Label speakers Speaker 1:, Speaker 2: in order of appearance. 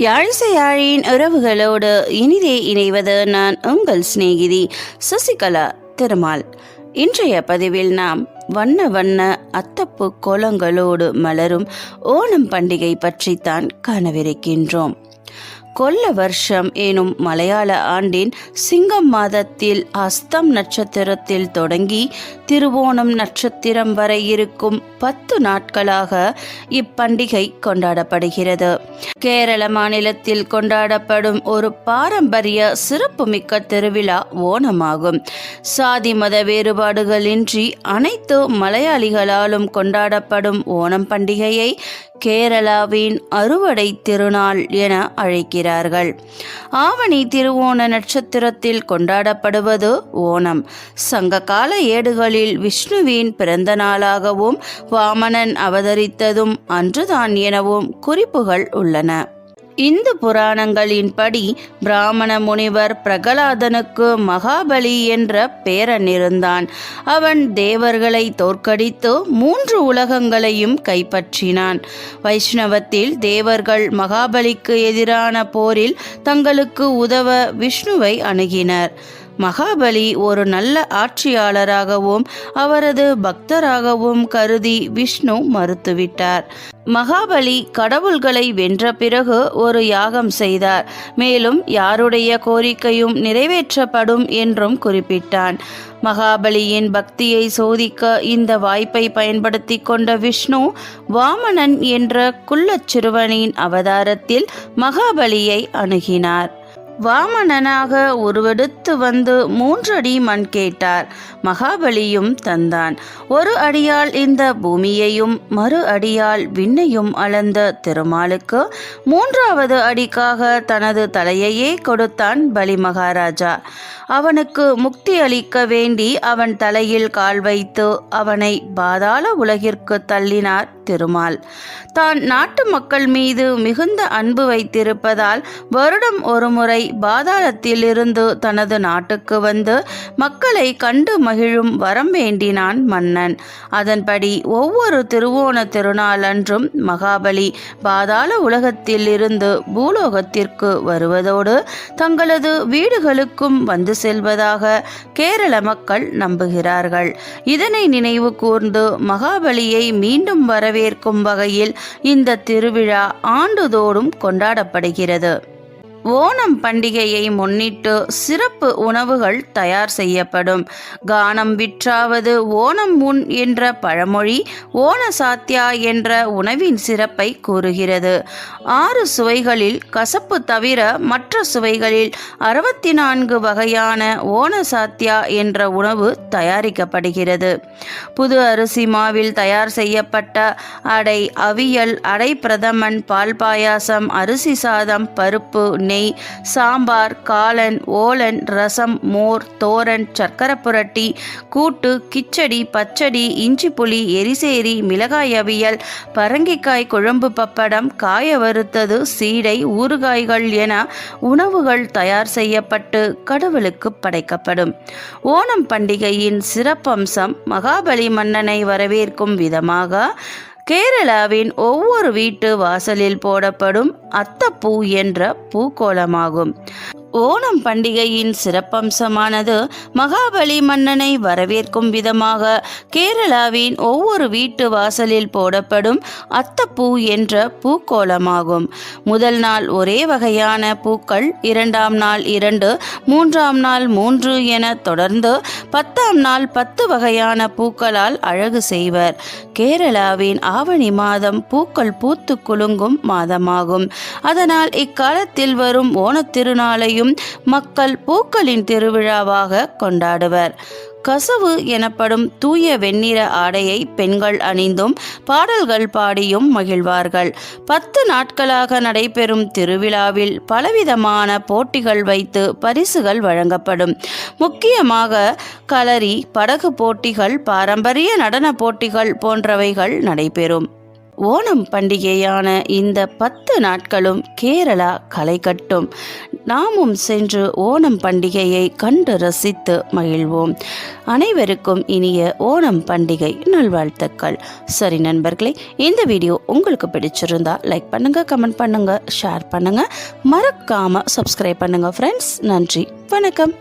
Speaker 1: யாழிசையாழின் உறவுகளோடு இனிதே இணைவது நான் உங்கள் சிநேகிதி சசிகலா திருமால். இன்றைய பதிவில் நாம் வண்ண வண்ண அத்தப்பு கோலங்களோடு மலரும் ஓணம் பண்டிகை பற்றித்தான் காணவிருக்கின்றோம். கொல்ல வருஷம் எனும் மலையாள ஆண்டின் சிங்கம் மாதத்தில் அஸ்தம் நட்சத்திரத்தில் தொடங்கி திருவோணம் நட்சத்திரம் வரை இருக்கும் பத்து நாட்களாக இப்பண்டிகை கொண்டாடப்படுகிறது. கேரள மாநிலத்தில் கொண்டாடப்படும் ஒரு பாரம்பரிய சிறப்புமிக்க திருவிழா ஓணமாகும். சாதி மத வேறுபாடுகளின்றி அனைத்து மலையாளிகளாலும் கொண்டாடப்படும் ஓணம் பண்டிகையை கேரளாவின் அறுவடை திருநாள் என அழைக்கிறார்கள். ஆவணி திருவோண நட்சத்திரத்தில் கொண்டாடப்படுவது ஓணம். சங்ககால ஏடுகளில் விஷ்ணுவின் பிறந்த நாளாகவும் வாமனன் அவதரித்ததும் அன்றுதான் எனவும் குறிப்புகள் உள்ளன. இந்து புராணங்களின்படி பிராமண முனிவர் பிரகலாதனுக்கு மகாபலி என்ற பேரன் இருந்தான். அவன் தேவர்களை தோற்கடித்து மூன்று உலகங்களையும் கைப்பற்றினான். வைஷ்ணவத்தில் தேவர்கள் மகாபலிக்கு எதிரான போரில் தங்களுக்கு உதவ விஷ்ணுவை அணுகினர். மகாபலி ஒரு நல்ல ஆட்சியாளராகவும் அவரது பக்தராகவும் கருதி விஷ்ணு மறுத்துவிட்டார். மகாபலி கடவுள்களை வென்ற பிறகு ஒரு யாகம் செய்தார். மேலும் யாருடைய கோரிக்கையும் நிறைவேற்றப்படும் என்றும் குறிப்பிட்டான். மகாபலியின் பக்தியை சோதிக்க இந்த வாய்ப்பை பயன்படுத்தி கொண்ட விஷ்ணு வாமனன் என்ற குள்ளச் சிறுவனின் அவதாரத்தில் மகாபலியை அணுகினார். வாமனனாக உருவெடுத்து வந்து மூன்று அடி மண் கேட்டார். மகாபலியும் தந்தான். ஒரு அடியால் இந்த பூமியையும் மறு அடியால் விண்ணையும் அளந்த திருமாலுக்கு மூன்றாவது அடிக்காக தனது தலையையே கொடுத்தான் பலி மகாராஜா. அவனுக்கு முக்தி அளிக்க வேண்டி அவன் தலையில் கால் வைத்து அவனை பாதாள உலகிற்கு தள்ளினார். திருமால் தான் நாட்டு மக்கள் மீது மிகுந்த அன்பு வைத்திருப்பதால் வருடம் ஒருமுறை பாதாளத்தில் இருந்து தனது நாட்டுக்கு வந்து மக்களை கண்டு மகிழும் வரம் வேண்டினான் மன்னன். அதன்படி ஒவ்வொரு திருவோண திருநாளன்றும் மகாபலி பாதாள உலகத்தில் இருந்து பூலோகத்திற்கு வருவதோடு தங்களது வீடுகளுக்கும் வந்து செல்வதாக கேரள மக்கள் நம்புகிறார்கள். இதனை நினைவு கூர்ந்து மகாபலியை மீண்டும் வரவே வரவேற்கும் வகையில் இந்த திருவிழா ஆண்டுதோறும் கொண்டாடப்படுகிறது. ஓணம் பண்டிகையை முன்னிட்டு சிறப்பு உணவுகள் தயார் செய்யப்படும். கானம் விற்றாவது ஓணம் முன் என்ற பழமொழி ஓண சாத்தியா என்ற உணவின் சிறப்பை கூறுகிறது. ஆறு சுவைகளில் கசப்பு தவிர மற்ற சுவைகளில் அறுபத்தி நான்கு வகையான ஓண சாத்தியா என்ற உணவு தயாரிக்கப்படுகிறது. புது அரிசி மாவில் தயார் செய்யப்பட்ட அடை அவியல் அடை பிரதமன் பால் பாயாசம் அரிசி சாதம் பருப்பு நெய் சாம்பார் காளன் ஓலன் ரசம் மோர் தோரன் சர்க்கரை புரட்டி கூட்டு கிச்சடி பச்சடி இஞ்சி புளி எரிசேரி மிளகாய் அவியல் பரங்கிக்காய் குழம்பு பப்படம் காய வறுத்தது சீடை ஊறுகாய்கள் என உணவுகள் தயார் செய்யப்பட்டு கடவுளுக்கு படைக்கப்படும். ஓணம் பண்டிகையின் சிறப்பம்சம் மகாபலி மன்னனை வரவேற்கும் விதமாக கேரளாவின் ஒவ்வொரு வீட்டு வாசலில் போடப்படும் அத்தப்பூ என்ற பூக்கோலமாகும் ஓணம் பண்டிகையின் சிறப்பம்சமானது மகாபலி மன்னனை வரவேற்கும் விதமாக கேரளாவின் ஒவ்வொரு வீட்டு வாசலில் போடப்படும் அத்தப்பூ என்ற பூக்கோலமாகும் முதல் நாள் ஒரே வகையான பூக்கள் இரண்டாம் நாள் இரண்டு மூன்றாம் நாள் மூன்று என தொடர்ந்து பத்தாம் நாள் பத்து வகையான பூக்களால் அழகு செய்வர். கேரளாவின் ஆவணி மாதம் பூக்கள் பூத்து குலுங்கும் மாதமாகும். அதனால் இக்காலத்தில் வரும் ஓணத்திருநாளையும் மக்கள் பூக்களின் திருவிழாவாக கொண்டாடுவர். கசவு எனப்படும் தூய வெண்ணிற ஆடையை பெண்கள் அணிந்தும் பாடல்கள் பாடியும் மகிழ்வார்கள். பத்து நாட்களாக நடைபெறும் திருவிழாவில் பலவிதமான போட்டிகள் வைத்து பரிசுகள் வழங்கப்படும். முக்கியமாக களரி படகு போட்டிகள் பாரம்பரிய நடன போட்டிகள் போன்றவைகள் நடைபெறும். ஓணம் பண்டிகையான இந்த பத்து நாட்களும் கேரளா களை கட்டும் நாமும் சென்று ஓணம் பண்டிகையை கண்டு ரசித்து மகிழ்வோம். அனைவருக்கும் இனிய ஓணம் பண்டிகை நல்வாழ்த்துக்கள். சரி நண்பர்களே இந்த வீடியோ உங்களுக்கு பிடிச்சிருந்தா லைக் பண்ணுங்க கமெண்ட் பண்ணுங்க ஷேர் பண்ணுங்க. மறக்காம சப்ஸ்கிரைப் பண்ணுங்க ஃப்ரெண்ட்ஸ் நன்றி வணக்கம்.